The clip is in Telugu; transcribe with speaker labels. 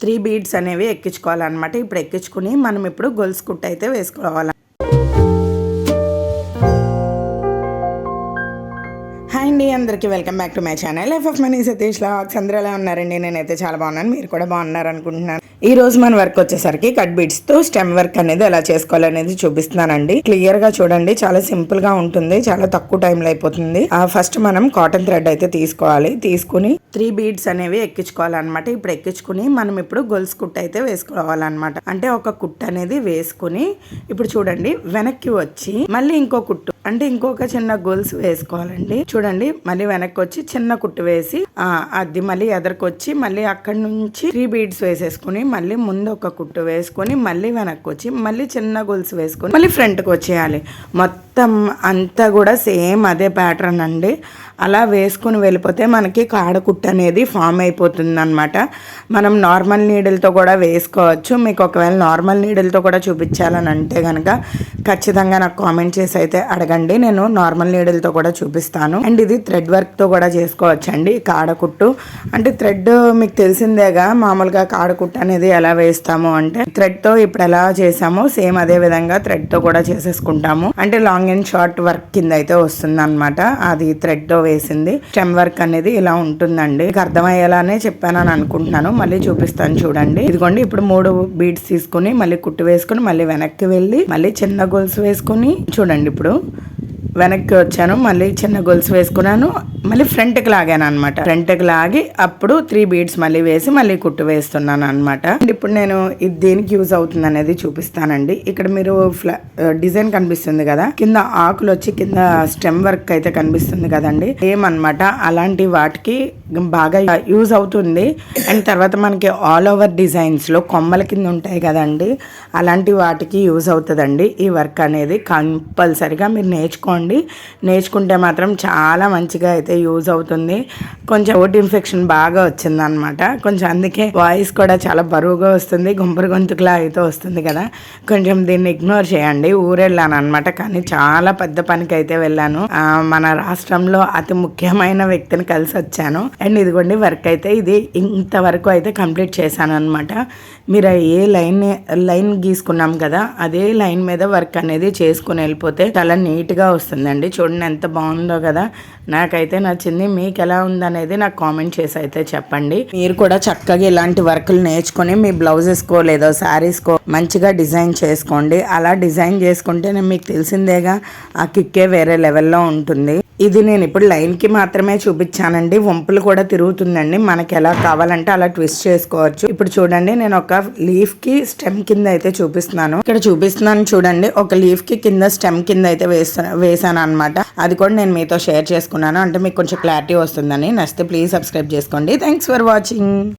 Speaker 1: త్రీ బీడ్స్ అనేవి ఎక్కించుకోవాలన్నమాట. ఇప్పుడు ఎక్కించుకుని మనం ఇప్పుడు గొలుసు కుట్టు అయితే వేసుకోవాలి అందరికీ welcome back to my channel. Of money Satish lakhs. అందరూ ఎలా ఉన్నారండి? నేనైతే చాలా బాగున్నాను. మీరు కూడా బాగున్నారు అనుకుంటున్నాను. ఈ రోజు మన వర్క్ వచ్చేసరికి కట్ బీట్స్తో స్టెమ్ వర్క్ అనేది ఎలా చేసుకోవాలనేది చూపిస్తున్నానండి. క్లియర్గా చూడండి. చాలా సింపుల్గా ఉంటుంది. చాలా తక్కువ టైంలో అయిపోతుంది. ఆ ఫస్ట్ మనం కాటన్ థ్రెడ్ అయితే తీసుకోవాలి. తీసుకుని త్రీ బీడ్స్ అనేవి ఎక్కించుకోవాలన్నమాట. ఇప్పుడు ఎక్కించుకుని మనం ఇప్పుడు గొలుసు కుట్ట అయితే వేసుకోవాలన్నమాట. అంటే ఒక కుట్టు అనేది వేసుకుని ఇప్పుడు చూడండి వెనక్కి వచ్చి మళ్ళీ ఇంకో కుట్టు అంటే ఇంకొక చిన్న గొలుసు వేసుకోవాలండి. చూడండి మళ్ళీ వెనక్కి వచ్చి చిన్న కుట్టు వేసి అది మళ్ళీ ఎదరికి మళ్ళీ అక్కడి నుంచి త్రీ బీడ్స్ వేసేసుకుని మళ్ళీ ముందు ఒక కుట్టు వేసుకొని మళ్ళీ వెనక్కి వచ్చి మళ్ళీ చిన్న గొలుసు వేసుకొని మళ్ళీ ఫ్రంట్కి వచ్చేయాలి మొత్తం మొత్తం అంతా కూడా సేమ్ అదే ప్యాటర్న్ అండి. అలా వేసుకుని వెళ్ళిపోతే మనకి కాడకుట్టు అనేది ఫామ్ అయిపోతుంది అనమాట మనం నార్మల్ నీడిల్తో కూడా వేసుకోవచ్చు. మీకు ఒకవేళ నార్మల్ నీడిల్తో కూడా చూపించాలని అంటే కనుక ఖచ్చితంగా నాకు కామెంట్ చేసి అయితే అడగండి. నేను నార్మల్ నీడిల్తో కూడా చూపిస్తాను. అండ్ ఇది థ్రెడ్ వర్క్తో కూడా చేసుకోవచ్చు అండి కాడకుట్టు. అంటే థ్రెడ్ మీకు తెలిసిందేగా మామూలుగా కాడకుట్ట అనేది ఎలా వేస్తాము అంటే థ్రెడ్తో ఇప్పుడు ఎలా చేసామో సేమ్ అదే విధంగా థ్రెడ్తో కూడా చేసేసుకుంటాము. అంటే లాంగ్ అండ్ షార్ట్ వర్క్ కింద అయితే వస్తుంది అనమాట అది థ్రెడ్తో వేసింది. స్టెమ్ వర్క్ అనేది ఇలా ఉంటుందండి. మీకు అర్థమయ్యేలానే అని అనుకుంటున్నాను. మళ్ళీ చూపిస్తాను చూడండి. ఇదిగోండి ఇప్పుడు మూడు బీడ్స్ తీసుకుని మళ్ళీ కుట్టు వేసుకుని మళ్ళీ వెనక్కి వెళ్ళి మళ్ళీ చిన్న గొలుసు వేసుకుని చూడండి ఇప్పుడు. వెనక్కి వచ్చాను మళ్ళీ చిన్న గొలుసు వేసుకున్నాను. మళ్ళీ ఫ్రంట్కి లాగాను అనమాట ఫ్రంట్కి లాగి అప్పుడు త్రీ బీడ్స్ మళ్ళీ వేసి మళ్ళీ కుట్టు వేస్తున్నాను అనమాట ఇప్పుడు నేను ఇది దేనికి యూజ్ అవుతుంది అనేది చూపిస్తానండి. ఇక్కడ మీరు డిజైన్ కనిపిస్తుంది కదా. కింద ఆకులు వచ్చి కింద స్టెమ్ వర్క్ అయితే కనిపిస్తుంది కదండి. ఏమనమాట అలాంటి వాటికి బాగా యూజ్ అవుతుంది. అండ్ తర్వాత మనకి ఆల్ ఓవర్ డిజైన్స్లో కొమ్మల కింద ఉంటాయి కదండి. అలాంటి వాటికి యూజ్ అవుతుందండి. ఈ వర్క్ అనేది కంపల్సరిగా మీరు నేర్చుకోండి. నేర్చుకుంటే మాత్రం చాలా మంచిగా అయితే యూజ్ అవుతుంది. కొంచెం ఓట్ ఇన్ఫెక్షన్ బాగా వచ్చిందనమాట కొంచెం అందుకే వాయిస్ కూడా చాలా బరువుగా వస్తుంది. గుంపరు గొంతుకులా అయితే వస్తుంది కదా. కొంచెం దీన్ని ఇగ్నోర్ చేయండి. ఊరెళ్ళాను అనమాట కానీ చాలా పెద్ద పనికి అయితే వెళ్ళాను మన రాష్ట్రంలో అతి ముఖ్యమైన వ్యక్తిని కలిసి వచ్చాను. అండ్ ఇదిగోండి వర్క్ అయితే ఇది. ఇంతవరకు అయితే కంప్లీట్ చేశాను అనమాట మీరు ఏ లైన్ లైన్ గీసుకున్నాం కదా అదే లైన్ మీద వర్క్ అనేది చేసుకుని వెళ్ళిపోతే చాలా నీట్గా వస్తుందండి. చూడండి ఎంత బాగుందో కదా. నాకైతే నచ్చింది. మీకు ఎలా ఉందనేది నాకు కామెంట్ చేసి అయితే చెప్పండి. మీరు కూడా చక్కగా ఇలాంటి వర్క్లు నేర్చుకొని మీ బ్లౌజెస్కో లేదో శారీస్కో మంచిగా డిజైన్ చేసుకోండి. అలా డిజైన్ చేసుకుంటే మీకు తెలిసిందేగా ఆ కిక్కే వేరే లెవెల్లో ఉంటుంది. ఇది నేను ఇప్పుడు లైన్కి మాత్రమే చూపించానండి. వంపులు కూడా తిరుగుతుందండి. మనకి ఎలా కావాలంటే అలా ట్విస్ట్ చేసుకోవచ్చు. ఇప్పుడు చూడండి నేను ఒక లీఫ్కి స్టెమ్ కింద అయితే చూపిస్తున్నాను. ఇక్కడ చూపిస్తున్నాను చూడండి ఒక లీఫ్కి కింద స్టెమ్ కింద అయితే వేసాను అనమాట అది కూడా నేను మీతో షేర్ చేసుకున్నాను. అంటే మీకు కొంచెం క్లారిటీ వస్తుందని. నచ్చితే ప్లీజ్ సబ్స్క్రైబ్ చేసుకోండి. Thanks for watching.